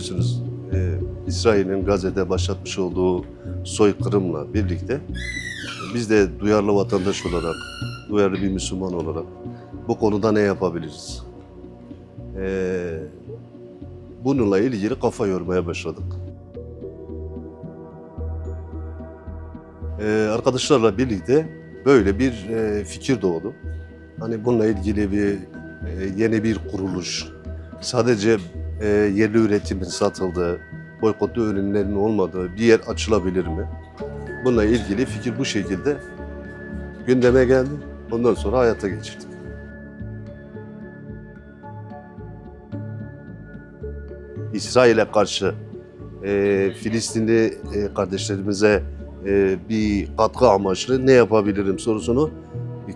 Biliyorsunuz e, İsrail'in Gazze'de başlatmış olduğu soykırımla birlikte biz de duyarlı vatandaş olarak, duyarlı bir Müslüman olarak bu konuda ne yapabiliriz? Ee, bununla ilgili kafa yormaya başladık. Ee, arkadaşlarla birlikte böyle bir e, fikir doğdu. Hani bununla ilgili bir e, yeni bir kuruluş, sadece e, yerli üretimin satıldığı, boykotlu ürünlerin olmadığı bir yer açılabilir mi? Bununla ilgili fikir bu şekilde gündeme geldi. Ondan sonra hayata geçirdik. İsrail'e karşı e, Filistinli e, kardeşlerimize e, bir katkı amaçlı ne yapabilirim sorusunu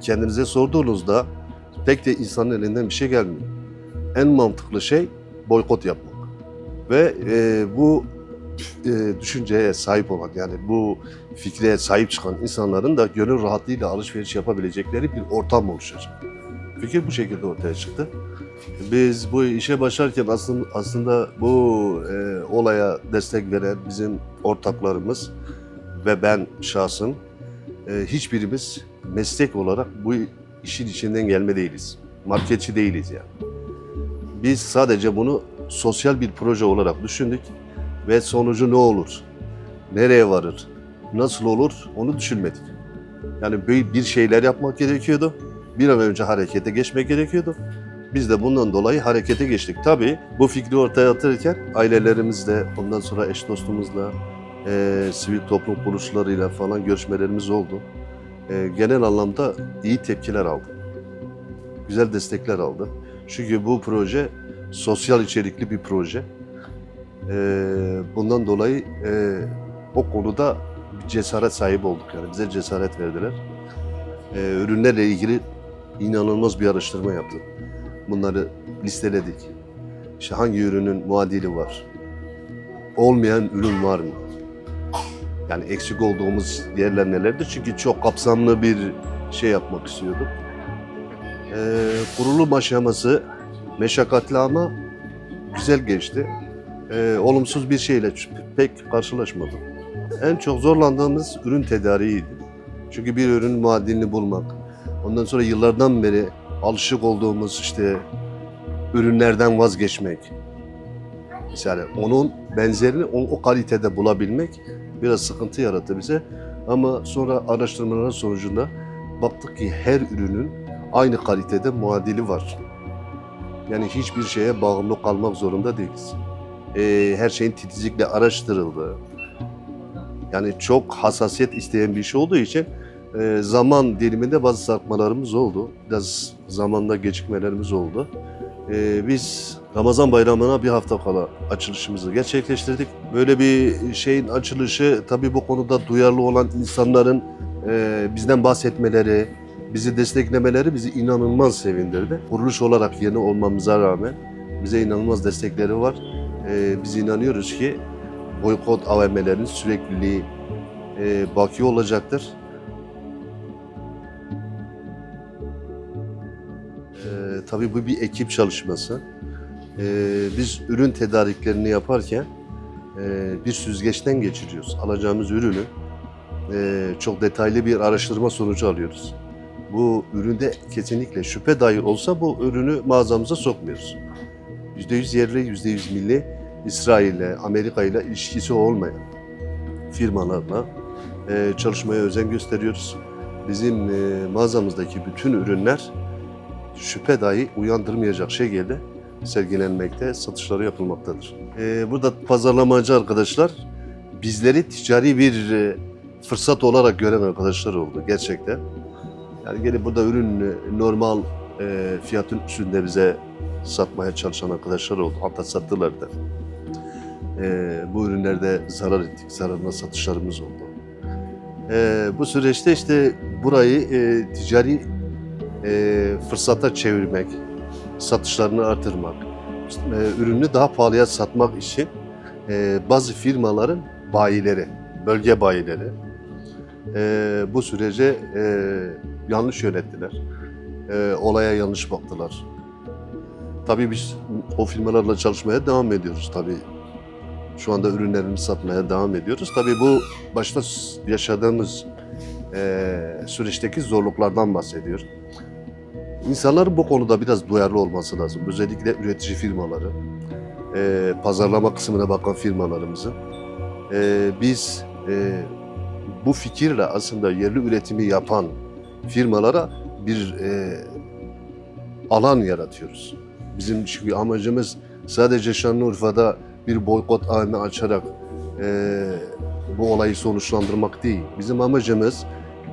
kendinize sorduğunuzda pek de insanın elinden bir şey gelmiyor. En mantıklı şey boykot yapmak. Ve e, bu e, düşünceye sahip olan yani bu fikre sahip çıkan insanların da gönül rahatlığıyla alışveriş yapabilecekleri bir ortam oluşacak. Fikir bu şekilde ortaya çıktı. Biz bu işe başlarken aslında, aslında bu e, olaya destek veren bizim ortaklarımız ve ben şahsım e, hiçbirimiz meslek olarak bu işin içinden gelme değiliz. Marketçi değiliz yani. Biz sadece bunu sosyal bir proje olarak düşündük ve sonucu ne olur, nereye varır, nasıl olur onu düşünmedik. Yani bir şeyler yapmak gerekiyordu. Bir an önce harekete geçmek gerekiyordu. Biz de bundan dolayı harekete geçtik. Tabii bu fikri ortaya atırken ailelerimizle, ondan sonra eş dostumuzla, e, sivil toplum kuruluşlarıyla falan görüşmelerimiz oldu. E, genel anlamda iyi tepkiler aldı. Güzel destekler aldı. Çünkü bu proje sosyal içerikli bir proje. E, bundan dolayı e, o konuda bir cesaret sahibi olduk yani bize cesaret verdiler. E, ürünlerle ilgili inanılmaz bir araştırma yaptık. Bunları listeledik. İşte hangi ürünün muadili var? Olmayan ürün var mı? Yani eksik olduğumuz yerler nelerdir? Çünkü çok kapsamlı bir şey yapmak istiyorduk. Ee, kurulum aşaması meşakkatli ama güzel geçti. Ee, olumsuz bir şeyle pek karşılaşmadım. En çok zorlandığımız ürün tedariğiydi. Çünkü bir ürün muadilini bulmak, ondan sonra yıllardan beri alışık olduğumuz işte ürünlerden vazgeçmek. Mesela onun benzerini o, o kalitede bulabilmek biraz sıkıntı yarattı bize. Ama sonra araştırmaların sonucunda baktık ki her ürünün aynı kalitede muadili var. Yani hiçbir şeye bağımlı kalmak zorunda değiliz. Ee, her şeyin titizlikle araştırıldı. Yani çok hassasiyet isteyen bir şey olduğu için e, zaman diliminde bazı sarkmalarımız oldu. Biraz zamanda gecikmelerimiz oldu. E, biz Ramazan bayramına bir hafta kala açılışımızı gerçekleştirdik. Böyle bir şeyin açılışı tabii bu konuda duyarlı olan insanların e, bizden bahsetmeleri, bizi desteklemeleri bizi inanılmaz sevindirdi. Kuruluş olarak yeni olmamıza rağmen bize inanılmaz destekleri var. E, biz inanıyoruz ki boykot AVM'lerin sürekliliği e, baki olacaktır. E, tabii bu bir ekip çalışması. E, biz ürün tedariklerini yaparken e, bir süzgeçten geçiriyoruz. Alacağımız ürünü e, çok detaylı bir araştırma sonucu alıyoruz. Bu üründe kesinlikle şüphe dahi olsa bu ürünü mağazamıza sokmuyoruz. %100 yerli, %100 milli İsrail'le, Amerika ile ilişkisi olmayan firmalarla e, çalışmaya özen gösteriyoruz. Bizim e, mağazamızdaki bütün ürünler şüphe dahi uyandırmayacak şekilde sergilenmekte, satışları yapılmaktadır. E, burada pazarlamacı arkadaşlar bizleri ticari bir fırsat olarak gören arkadaşlar oldu gerçekten. Yani gelip burada ürün e, normal e, fiyatın üstünde bize satmaya çalışan arkadaşlar oldu. Hatta sattılar da. E, bu ürünlerde zarar ettik, zararına satışlarımız oldu. E, bu süreçte işte burayı e, ticari e, fırsata çevirmek, satışlarını artırmak, e, ürünü daha pahalıya satmak için e, bazı firmaların bayileri, bölge bayileri e, bu sürece e, yanlış yönettiler. E, olaya yanlış baktılar. Tabii biz o firmalarla çalışmaya devam ediyoruz tabii. Şu anda ürünlerimizi satmaya devam ediyoruz. Tabii bu başta yaşadığımız eee, süreçteki zorluklardan bahsediyor. İnsanların bu konuda biraz duyarlı olması lazım. Özellikle üretici firmaları, eee, pazarlama kısmına bakan firmalarımızın. Eee, biz eee, bu fikirle aslında yerli üretimi yapan firmalara bir eee, alan yaratıyoruz. Bizim çünkü amacımız sadece Şanlıurfa'da bir boykot ağını açarak eee, bu olayı sonuçlandırmak değil. Bizim amacımız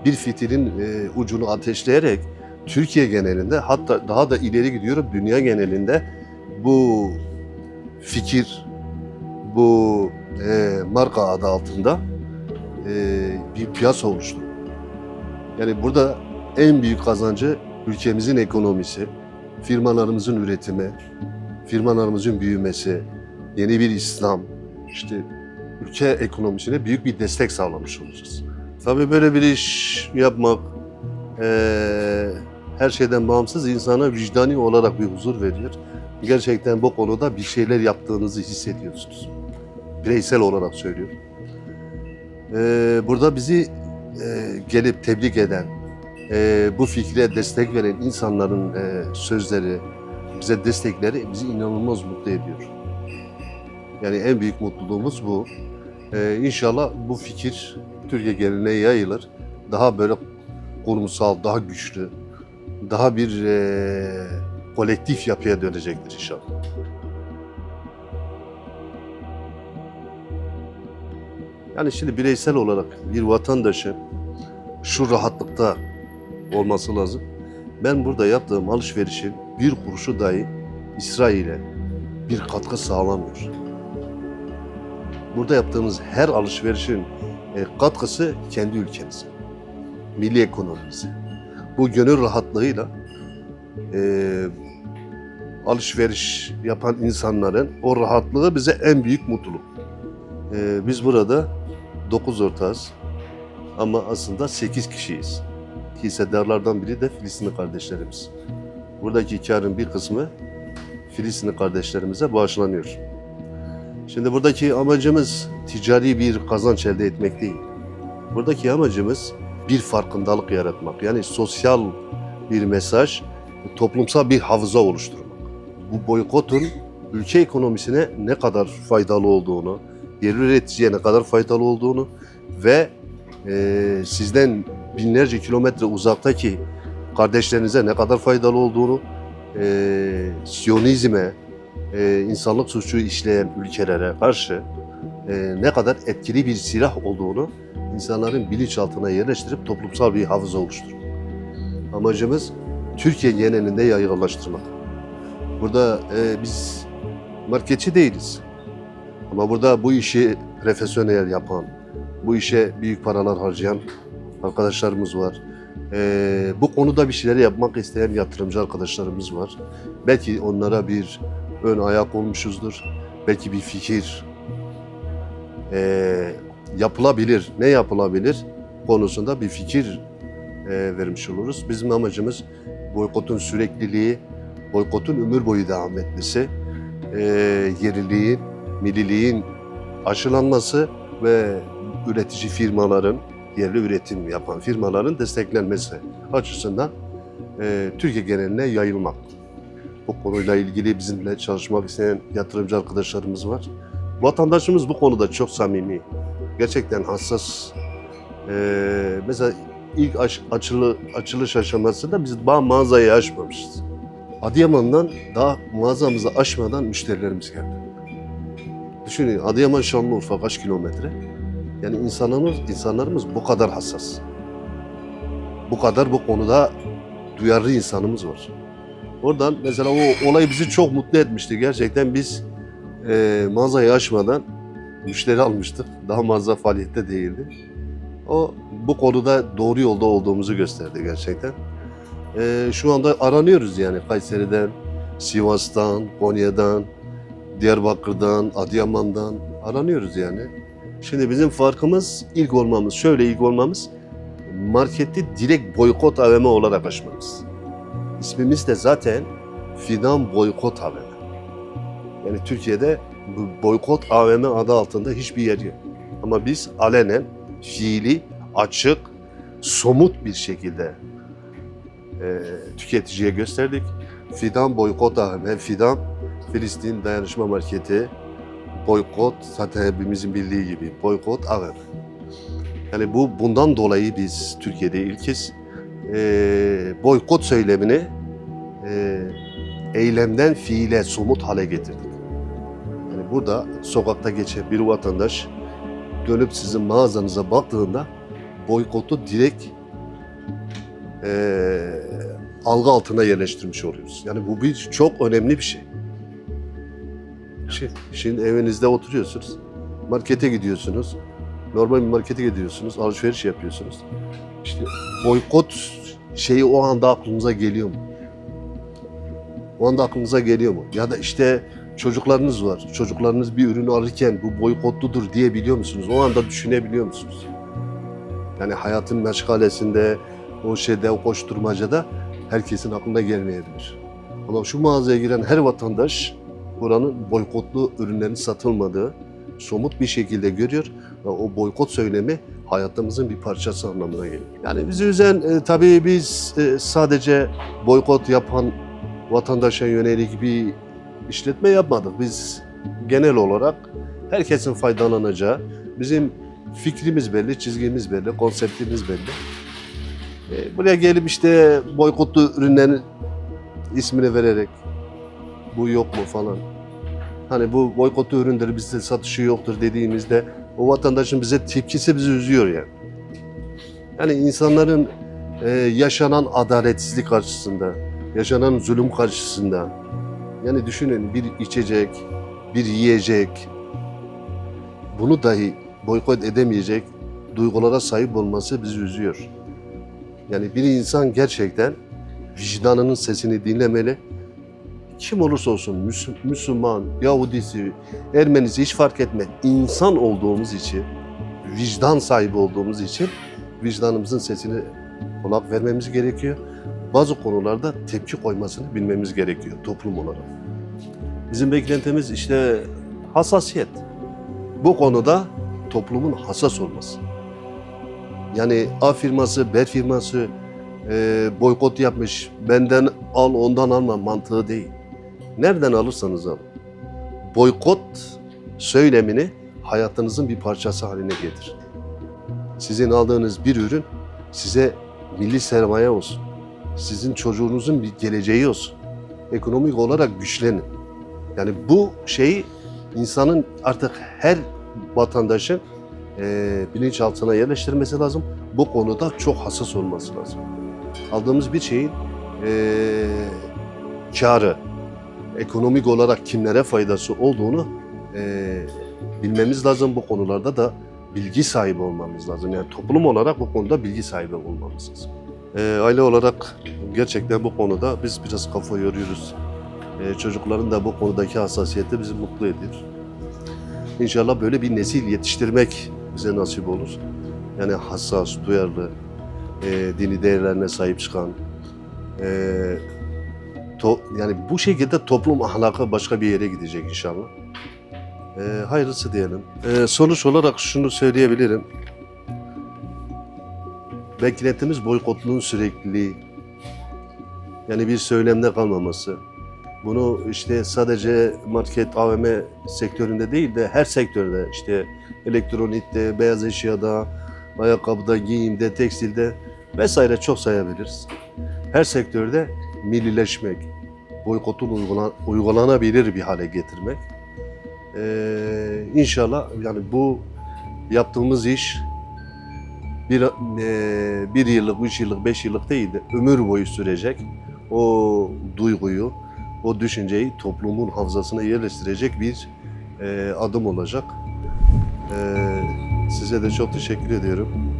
bir fitilin eee, ucunu ateşleyerek Türkiye genelinde hatta daha da ileri gidiyorum dünya genelinde bu fikir, bu eee, marka adı altında bir piyasa oluşturmak. Yani burada en büyük kazancı ülkemizin ekonomisi, firmalarımızın üretimi, firmalarımızın büyümesi, yeni bir İslam, işte ülke ekonomisine büyük bir destek sağlamış olacağız. Tabii böyle bir iş yapmak eee, her şeyden bağımsız insana vicdani olarak bir huzur veriyor. Gerçekten bu konuda bir şeyler yaptığınızı hissediyorsunuz. Bireysel olarak söylüyorum. Eee, burada bizi eee, gelip tebrik eden, eee, bu fikre destek veren insanların eee, sözleri, bize destekleri bizi inanılmaz mutlu ediyor. Yani en büyük mutluluğumuz bu. Eee inşallah bu fikir Türkiye geneline yayılır. Daha böyle kurumsal, daha güçlü, daha bir eee, kolektif yapıya dönecektir inşallah. Yani şimdi bireysel olarak bir vatandaşın şu rahatlıkta olması lazım. Ben burada yaptığım alışverişin bir kuruşu dahi İsrail'e bir katkı sağlamıyor. Burada yaptığımız her alışverişin e, katkısı kendi ülkemize, milli ekonomimize. Bu gönül rahatlığıyla e, alışveriş yapan insanların o rahatlığı bize en büyük mutluluk. E, biz burada 9 ortağız ama aslında 8 kişiyiz. Hissedarlardan biri de Filistinli kardeşlerimiz. Buradaki karın bir kısmı Filistinli kardeşlerimize bağışlanıyor. Şimdi buradaki amacımız ticari bir kazanç elde etmek değil. Buradaki amacımız bir farkındalık yaratmak. Yani sosyal bir mesaj, toplumsal bir hafıza oluşturmak. Bu boykotun ülke ekonomisine ne kadar faydalı olduğunu, yerli üreticiye ne kadar faydalı olduğunu ve e, sizden binlerce kilometre uzaktaki kardeşlerinize ne kadar faydalı olduğunu, e, Siyonizme, e, insanlık suçu işleyen ülkelere karşı e, ne kadar etkili bir silah olduğunu insanların bilinçaltına yerleştirip toplumsal bir hafıza oluşturmak. Amacımız Türkiye genelinde yaygınlaştırmak. Burada e, biz marketçi değiliz. Ama burada bu işi profesyonel yapan, bu işe büyük paralar harcayan arkadaşlarımız var. Ee, bu konuda bir şeyler yapmak isteyen yatırımcı arkadaşlarımız var. Belki onlara bir ön ayak olmuşuzdur. Belki bir fikir ee, yapılabilir, ne yapılabilir konusunda bir fikir ee, vermiş oluruz. Bizim amacımız boykotun sürekliliği, boykotun ömür boyu devam etmesi, ee, yerliliğin, milliliğin aşılanması ve üretici firmaların, yerli üretim yapan firmaların desteklenmesi açısından e, Türkiye geneline yayılmak. Bu konuyla ilgili bizimle çalışmak isteyen yatırımcı arkadaşlarımız var. Vatandaşımız bu konuda çok samimi. Gerçekten hassas. E, mesela ilk aç, açılı, açılış aşamasında biz daha mağazayı açmamışız. Adıyaman'dan daha mağazamızı açmadan müşterilerimiz geldi. Düşünün Adıyaman Şanlıurfa kaç kilometre? Yani insanlarımız, insanlarımız bu kadar hassas. Bu kadar bu konuda duyarlı insanımız var. Oradan mesela o olay bizi çok mutlu etmişti. Gerçekten biz e, mağazayı açmadan müşteri almıştık. Daha mağaza faaliyette değildi. O bu konuda doğru yolda olduğumuzu gösterdi gerçekten. E, şu anda aranıyoruz yani Kayseri'den, Sivas'tan, Konya'dan, Diyarbakır'dan, Adıyaman'dan aranıyoruz yani. Şimdi bizim farkımız ilk olmamız, şöyle ilk olmamız marketi direkt boykot AVM olarak açmamız. İsmimiz de zaten fidan boykot AVM. Yani Türkiye'de bu boykot AVM adı altında hiçbir yer yok. Ama biz alenen, fiili, açık, somut bir şekilde e, tüketiciye gösterdik. Fidan boykot AVM, Fidan Filistin Dayanışma Marketi, boykot zaten hepimizin bildiği gibi boykot AVM. Yani bu bundan dolayı biz Türkiye'de ilkiz e, boykot söylemini e, eylemden fiile somut hale getirdik. Yani burada sokakta geçen bir vatandaş dönüp sizin mağazanıza baktığında boykotu direkt e, algı altına yerleştirmiş oluyoruz. Yani bu bir çok önemli bir şey. Şimdi, şimdi evinizde oturuyorsunuz, markete gidiyorsunuz, normal bir markete gidiyorsunuz, alışveriş yapıyorsunuz. İşte boykot şeyi o anda aklınıza geliyor mu? O anda aklınıza geliyor mu? Ya da işte çocuklarınız var. Çocuklarınız bir ürünü alırken bu boykotludur diye biliyor musunuz? O anda düşünebiliyor musunuz? Yani hayatın meşgalesinde, o şeyde, o koşturmacada herkesin aklına gelmeyebilir. Ama şu mağazaya giren her vatandaş buranın boykotlu ürünlerin satılmadığı somut bir şekilde görüyor ve o boykot söylemi hayatımızın bir parçası anlamına geliyor. Yani bizi üzen e, tabii biz e, sadece boykot yapan vatandaşa yönelik bir işletme yapmadık. Biz genel olarak herkesin faydalanacağı, bizim fikrimiz belli, çizgimiz belli, konseptimiz belli. E, buraya gelip işte boykotlu ürünlerin ismini vererek bu yok mu falan. Hani bu boykotlu ürünleri bizde satışı yoktur dediğimizde o vatandaşın bize tepkisi bizi üzüyor yani. Yani insanların e, yaşanan adaletsizlik karşısında, yaşanan zulüm karşısında yani düşünün bir içecek, bir yiyecek bunu dahi boykot edemeyecek duygulara sahip olması bizi üzüyor. Yani bir insan gerçekten vicdanının sesini dinlemeli. Kim olursa olsun Müs- Müslüman, Yahudisi, Ermenisi hiç fark etmez. İnsan olduğumuz için, vicdan sahibi olduğumuz için vicdanımızın sesini kulak vermemiz gerekiyor. Bazı konularda tepki koymasını bilmemiz gerekiyor toplum olarak. Bizim beklentimiz işte hassasiyet. Bu konuda toplumun hassas olması. Yani A firması, B firması e, boykot yapmış, benden al ondan alma mantığı değil. Nereden alırsanız alın. Boykot söylemini hayatınızın bir parçası haline getirin. Sizin aldığınız bir ürün size milli sermaye olsun. Sizin çocuğunuzun bir geleceği olsun. Ekonomik olarak güçlenin. Yani bu şeyi insanın artık her vatandaşın e, bilinçaltına yerleştirmesi lazım. Bu konuda çok hassas olması lazım. Aldığımız bir şeyin e, karı, ekonomik olarak kimlere faydası olduğunu e, bilmemiz lazım. Bu konularda da bilgi sahibi olmamız lazım. Yani toplum olarak bu konuda bilgi sahibi olmamız lazım. E, aile olarak gerçekten bu konuda biz biraz kafa yoruyoruz. E, çocukların da bu konudaki hassasiyeti bizi mutlu ediyor. İnşallah böyle bir nesil yetiştirmek bize nasip olur. Yani hassas, duyarlı, e, dini değerlerine sahip çıkan, e, to- yani bu şekilde toplum ahlakı başka bir yere gidecek inşallah. E, hayırlısı diyelim. E, sonuç olarak şunu söyleyebilirim. Beklentimiz boykotluğun sürekliliği. Yani bir söylemde kalmaması. Bunu işte sadece market, AVM sektöründe değil de her sektörde işte elektronikte, beyaz eşyada, ayakkabıda, giyimde, tekstilde vesaire çok sayabiliriz. Her sektörde millileşmek, boykotun uygulan, uygulanabilir bir hale getirmek. Ee, inşallah yani bu yaptığımız iş bir, e, bir yıllık, üç yıllık, beş yıllık değil de ömür boyu sürecek. O duyguyu, o düşünceyi toplumun hafızasına yerleştirecek bir e, adım olacak. E, size de çok teşekkür ediyorum.